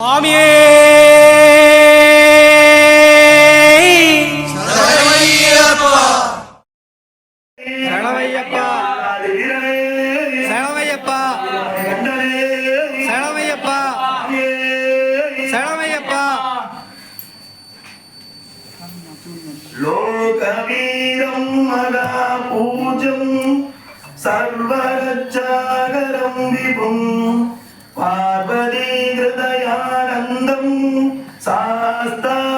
சுவாமியே! லோகவீரம் மகா பூஜம் சர்வரச்சாகரம் விபும். శాస్త్రం శాస్త్రం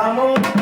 I'm on.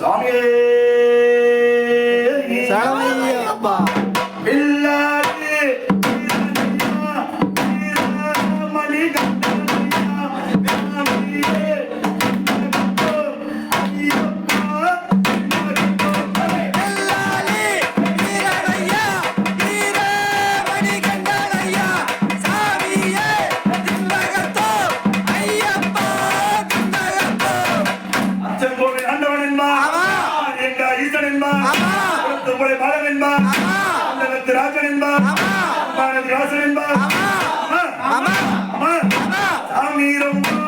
స్వామి. கண்ணன் என்பார். குளத்துப்புடை பாலன் என்பார். அந்தனத்து ராஜன் என்பார். அம்மானது ராசன் என்பார். சாமீரம்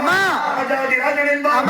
أما أما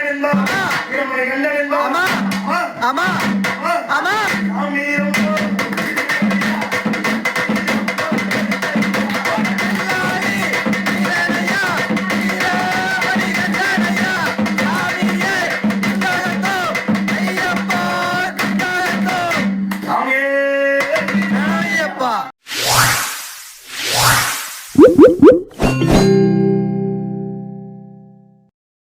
regalo